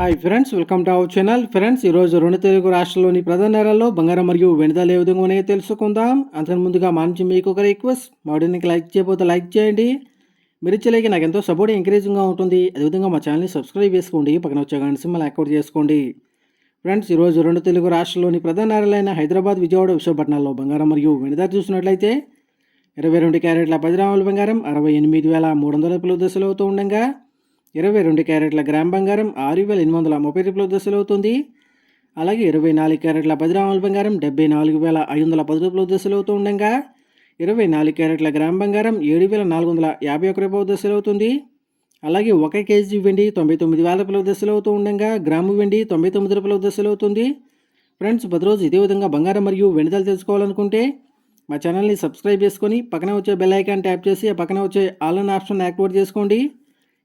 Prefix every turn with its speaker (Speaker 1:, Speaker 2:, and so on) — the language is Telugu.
Speaker 1: Hi friends welcome to our channel friends ఈరోజు రెండు తెలుగు రాష్ట్రాల్లోని ప్రధాన నేరాల్లో బంగారం మరియు వెనుదల ఏ విధంగా ఉన్నాయో తెలుసుకుందాం. అంతకు ముందుగా మా నుంచి మీకు ఒక రిక్వెస్ట్ మా వీడియోకి లైక్ చేయకపోతే లైక్ చేయండి. మీరు ఇచ్చలేక నాకు ఎంతో సపోర్ట్ ఎంకరేజింగ్గా ఉంటుంది. అదేవిధంగా మా ఛానల్ని సబ్స్క్రైబ్ చేసుకోండి. పక్కన వచ్చే గంట సింబల్ యాక్టివేట్ చేసుకోండి. ఫ్రెండ్స్ ఈరోజు రెండు తెలుగు రాష్ట్రాల్లోని ప్రధాన నేరాలైన హైదరాబాద్ విజయవాడ విశాఖపట్నాల్లో బంగారం మరియు వెనుదల చూసినట్లయితే ఇరవై రెండు క్యారెట్ల పది గ్రాముల బంగారం అరవై ఎనిమిది వేల మూడు వందల రూపాయల దశలు అవుతూ ఉండగా ఇరవై రెండు క్యారెట్ల గ్రామ్ బంగారం ఆరు వేల ఎనిమిది వందల ముప్పై రూపాయల దశలు అవుతుంది. అలాగే ఇరవై నాలుగు క్యారెట్ల పది గ్రాముల బంగారం డెబ్బై నాలుగు వేల ఐదు వందల పది రూపాయల దశలు అవుతూ ఉండగా ఇరవై నాలుగు క్యారెట్ల గ్రామ్ బంగారం ఏడు వేల నాలుగు వందల యాభై ఒక రూపాయల దశలు అవుతుంది. అలాగే ఒక కేజీ వెండి తొంభై తొమ్మిది వేల రూపాయల దశలు అవుతూ ఉండగా గ్రాము వెండి తొంభై తొమ్మిది రూపాయల దశలు అవుతుంది. ఫ్రెండ్స్ ప్రతిరోజు ఇదే విధంగా బంగారం మరియు వెనుదలు తెలుసుకోవాలనుకుంటే మా ఛానల్ని సబ్స్క్రైబ్ చేసుకొని పక్కన వచ్చే బెల్ ఐకాన్ ట్యాప్ చేసి ఆ పక్కన వచ్చే ఆల్ ఆప్షన్ యాక్టివేట్ చేసుకోండి.